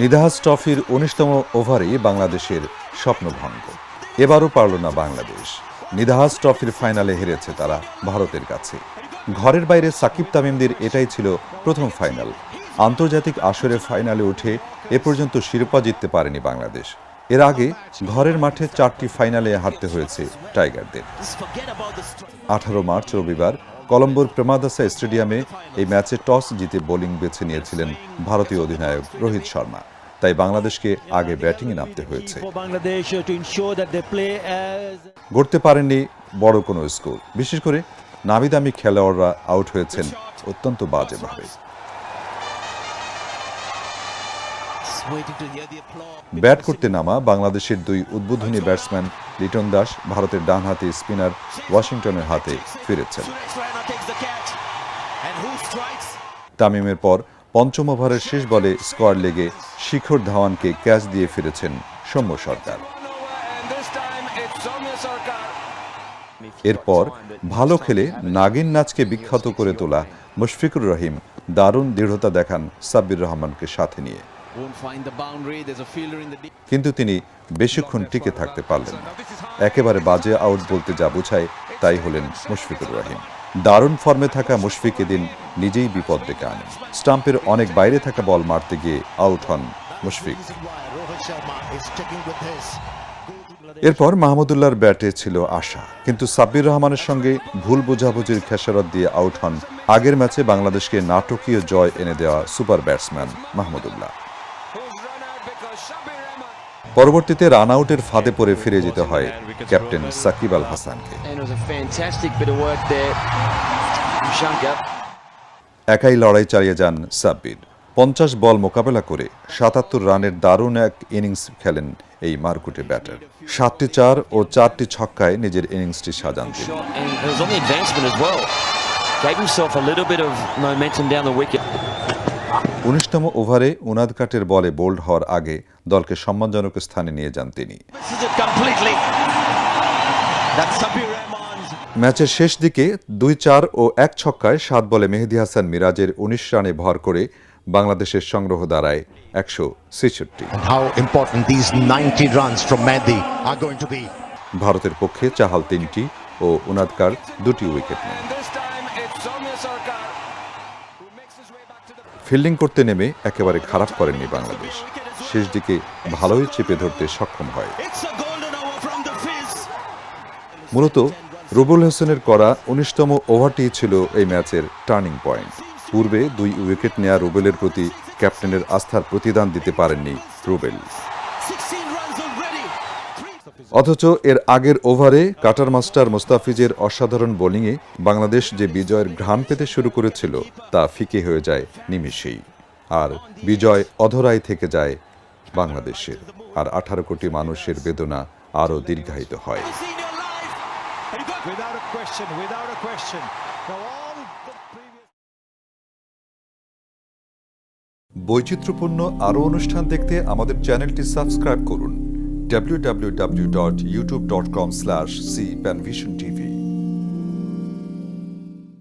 নিদাহাস ট্রফির উনিশতম ওভারেই বাংলাদেশের স্বপ্নভঙ্গ। এবারও পারল না বাংলাদেশ। নিদাহাস ট্রফির ফাইনালে হেরেছে তারা ভারতের কাছে। ঘরের বাইরে সাকিব তামিমদের এটাই ছিল প্রথম ফাইনাল। আন্তর্জাতিক আসরে ফাইনালে উঠে এ পর্যন্ত শিরোপা জিততে পারেনি বাংলাদেশ। এর আগে ঘরের মাঠে চারটি ফাইনালে হারতে হয়েছে টাইগারদের। আঠারো মার্চ রবিবার কলম্বোর প্রেমাদাসা স্টেডিয়ামে এই ম্যাচে টস জিতে বোলিং বেছে নিয়েছিলেন ভারতীয় অধিনায়ক রোহিত শর্মা। তাই বাংলাদেশকে আগে ব্যাটিংয়ে নামতে হয়েছে। গড়তে পারেননি বড় কোনো স্কোর। বিশেষ করে নামিদামি খেলোয়াড়রা আউট হয়েছেন অত্যন্ত বাজেভাবে। ব্যাট করতে নামা বাংলাদেশের দুই উদ্বোধনী ব্যাটসম্যান লিটন দাস, ভারতের ডানহাতি স্পিনার ওয়াশিংটনের হাতে ফিরেছেন? তামিমের পর পঞ্চম ওভারের শেষ বলে স্কোয়ার লেগে শিখর ধাওয়ানকে ক্যাচ দিয়ে ফিরেছেন সৌম্য সরকার. এরপর ভালো খেলে নাগিন নাচকে বিখ্যাত করে তোলা মুশফিকুর রহিম দারুণ দৃঢ়তা দেখান সাব্বির রহমানকে সাথে নিয়ে কিন্তু তিনি বেশিক্ষণ টিকে থাকতে পারলেন না। একেবারে বাজে আউট বলতে যা বোঝায়, তাই হলেন মুশফিকুর রহিম। দারুণ ফর্মে থাকা মুশফিক এদিন নিজেই বিপদ ডেকে আনেন। স্টাম্পের অনেক বাইরে থাকা বল মারতে গিয়ে আউট হন মুশফিক. এরপর মাহমুদুল্লাহর ব্যাটে ছিল আশা, কিন্তু সাব্বির রহমানের সঙ্গে ভুল বোঝাবুঝির খেসারত দিয়ে আউট হন আগের ম্যাচে বাংলাদেশকে নাটকীয় জয় এনে দেওয়া সুপার ব্যাটসম্যান মাহমুদুল্লাহ। পরবর্তীতে রান আউটের ফাঁদে পড়ে ফিরে যেতে হয় ক্যাপ্টেন সাকিব আল হাসানকে. একাই লড়াই চালিয়ে যান সাব্বির। পঞ্চাশ বল মোকাবেলা করে সাতাত্তর রানের দারুণ এক ইনিংস খেলেন এই মারকুটে ব্যাটার সাতটি চার ও চারটি ছক্কায় নিজের ইনিংসটি সাজান তিনি। উনিশতম ওভারে উনাদ কাটের বলে বোল্ড হওয়ার আগে দলকে সম্মানজনক স্থানে নিয়ে যান তিনি। ম্যাচের শেষ দিকে দুই চার ও এক ছক্কায় সাত বলে মেহেদি হাসান মিরাজের উনিশ রানে ভর করে বাংলাদেশের সংগ্রহ দাঁড়ায় একশো ছেষট্টি। And how important these 90 runs from Mehdi are going to be. ভারতের পক্ষে চাহাল তিনটি ও উনাদকার দুটি উইকেট নেন ফিল্ডিং করতে নেমে একেবারে খারাপ করেননি বাংলাদেশ। শেষ দিকে ভালোই চেপে ধরতে সক্ষম হয়. মূলত রুবুল হোসেনের করা উনিশতম ওভারটি ছিল এই ম্যাচের টার্নিং পয়েন্ট। পূর্বে দুই উইকেট নেয়া রুবেলের প্রতি ক্যাপ্টেনের আস্থার প্রতিদান দিতে পারেননি রুবেল। অথচ এর আগের ওভারে কাটার মাস্টার মোস্তাফিজের অসাধারণ বোলিংয়ে বাংলাদেশ যে বিজয়ের ঘ্রাণ পেতে শুরু করেছিল তা ফিকে হয়ে যায় নিমিষেই। আর বিজয় অধরাই থেকে যায় বাংলাদেশের। আর আঠারো কোটি মানুষের বেদনা আরও দীর্ঘায়িত হয়. বৈচিত্র্যপূর্ণ আরও অনুষ্ঠান দেখতে আমাদের চ্যানেলটি সাবস্ক্রাইব করুন। www.youtube.com slash cpanvisiontv.